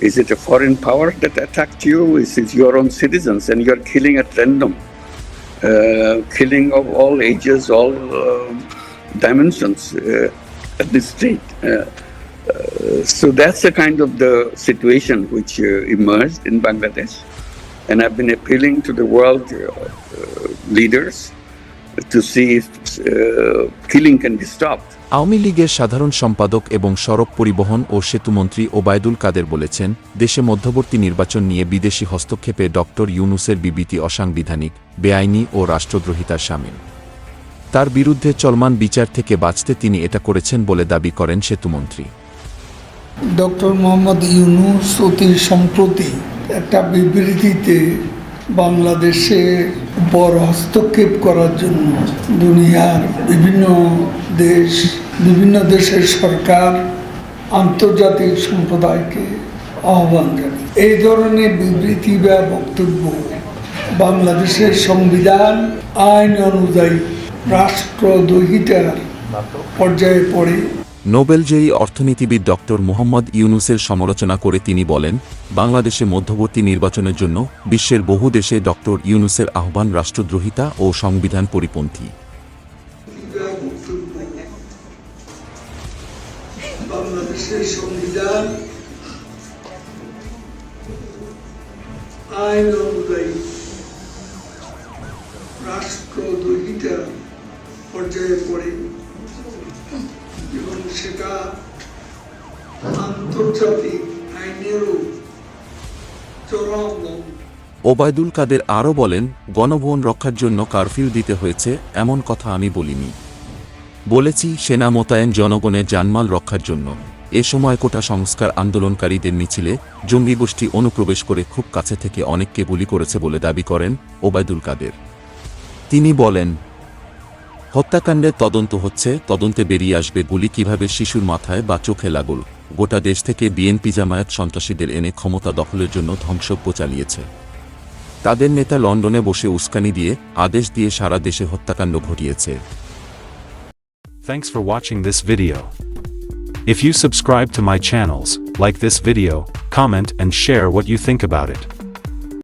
Is it a foreign power that attacked you? Is it your own citizens and you're killing at random? Uh, killing of all ages, all uh, dimensions uh, at this state. Uh, uh, so that's the kind of the situation which uh, emerged in Bangladesh. And I've been appealing to the world leaders to see if uh, killing can be stopped. Awami লীগের সাধারণ সম্পাদক এবং সড়ক পরিবহন ও সেতুমন্ত্রী ওবায়দুল কাদের বলেছেন দেশে মধ্যবর্তী নির্বাচন নিয়ে বিদেশি হস্তক্ষেপে ডক্টর ইউনুসের বিবৃতি অসাংবিধানিক বেআইনি ও রাষ্ট্রদ্রোহিতার সামিল তার বিরুদ্ধে চলমান বিচার থেকে বাঁচতে তিনি এটা করেছেন বলে দাবি করেন সেতুমন্ত্রী ডক্টর মোহাম্মদ ইউনুস অতি সম্প্রতি একটা বিবৃতিতে বাংলাদেশে বড় হস্তক্ষেপ করার জন্য দুনিয়ার বিভিন্ন দেশ, বিভিন্ন দেশের সরকার আন্তর্জাতিক সম্প্রদায়কে আহ্বান জানায়। এই ধরনের বিবৃতি বা বক্তব্য বাংলাদেশের সংবিধান, আইন অনুযায়ী রাষ্ট্রদ্রোহিতার পর্যায়ে পড়ে। নোবেলজয়ী অর্থনীতিবিদ ডক্টর মোহাম্মদ ইউনুসের সমালোচনা করে তিনি বলেন, বাংলাদেশে মধ্যবর্তী নির্বাচনের জন্য বিশ্বের বহু দেশে ডক্টর ইউনুসের আহ্বান রাষ্ট্রদ্রোহিতা ও সংবিধান পরিপন্থী। বাংলাদেশের সংবিধান আইন অনুযায়ী রাষ্ট্রদ্রোহিতা পর্যায়ে পড়ে। সেটা আন্তর্জাতিক আইনেরও চরম ওবায়দুল কাদের আরও বলেন, গণভবন রক্ষার জন্য কারফিউ দিতে হয়েছে, এমন কথা আমি বলিনি। বলেছি, সেনা মোতায়েন জনগণের জানমাল রক্ষার জন্য। এ সময় কোটা সংস্কার আন্দোলনকারীদের মিছিলে জঙ্গি গোষ্ঠী অনুপ্রবেশ করে খুব কাছে থেকে অনেককে গুলি করেছে বলে দাবি করেন ওবায়দুল কাদের। তিনি বলেন হত্যাকাণ্ডের তদন্ত হচ্ছে তদন্তে বেরিয়ে আসবে গুলি কীভাবে শিশুর মাথায় বা চোখে লাগল গোটা দেশ থেকে বিএনপি জামায়াত সন্ত্রাসীদের এনে ক্ষমতা দখলের জন্য ধ্বংসজ্ঞ চালিয়েছে তাদের নেতা লন্ডনে বসে উস্কানি দিয়ে আদেশ দিয়ে সারা দেশে হত্যাকাণ্ড ঘটিয়েছে Thanks for watching this video. If you subscribe to my channels, like this video, comment and share what you think about it.